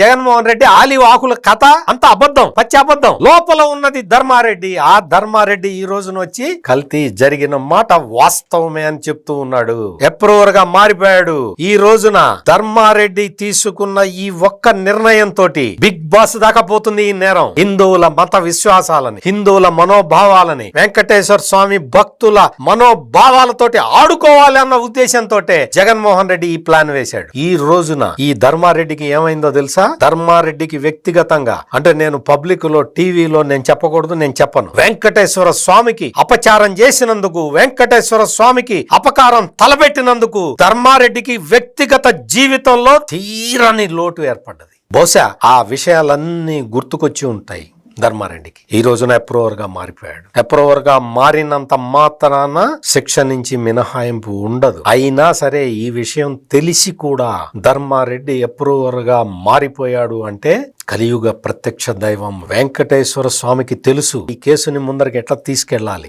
Jaganmohan Reddy olive ఆకుల కథ అంత అబద్ధం పచ్చి అబద్ధం. లోపల ఉన్నది ధర్మారెడ్డి. ఆ ధర్మారెడ్డి ఈ రోజున వచ్చి కల్తీ జరిగిన మాట వాస్తవమే అని చెప్తూ ఉన్నాడు. ఎప్రూవర్గా మారిపోయాడు. ఈ రోజున ధర్మారెడ్డి తీసుకున్న ఈ ఒక్క నిర్ణయం తోటి బిగ్ బాస్ దాకా పోతుంది ఈ నేరం. హిందువుల మత విశ్వాసాలని హిందువుల మనోభావాలని వెంకటేశ్వర స్వామి భక్తుల మనోభావాలతోటి ఆడుకోవాలి అన్న ఉద్దేశంతో జగన్మోహన్ రెడ్డి ఈ ప్లాన్ వేశాడు. ఈ రోజున ఈ ధర్మారెడ్డికి ఏమైందో తెలుసా? ధర్మారెడ్డికి వ్యక్తిగతంగా అంటే నేను పబ్లిక్లో టీవీలో నేను చెప్పకూడదు నేను చెప్పను. వెంకటేశ్వర స్వామికి అపచారం చేసినందుకు వెంకటేశ్వర స్వామికి అపకారం తలబెట్టినందుకు ధర్మారెడ్డికి వ్యక్తిగత జీవితంలో తీరని లోటు ఏర్పడ్డది. బహుశా ఆ విషయాలన్నీ గుర్తుకొచ్చి ఉంటాయి. ధర్మారెడ్డికి. ఈ రోజున అప్రూవర్గా మారిపోయాడు. అప్రూవర్గా మారినంత మాత్రాన శిక్ష నుంచి మినహాయింపు ఉండదు. అయినా సరే ఈ విషయం తెలిసి కూడా ధర్మారెడ్డి అప్రూవర్గా మారిపోయాడు అంటే కలియుగ ప్రత్యక్ష దైవం వెంకటేశ్వర స్వామికి తెలుసు. ఈ కేసుని ముందరికి ఎట్లా తీసుకెళ్ళాలి?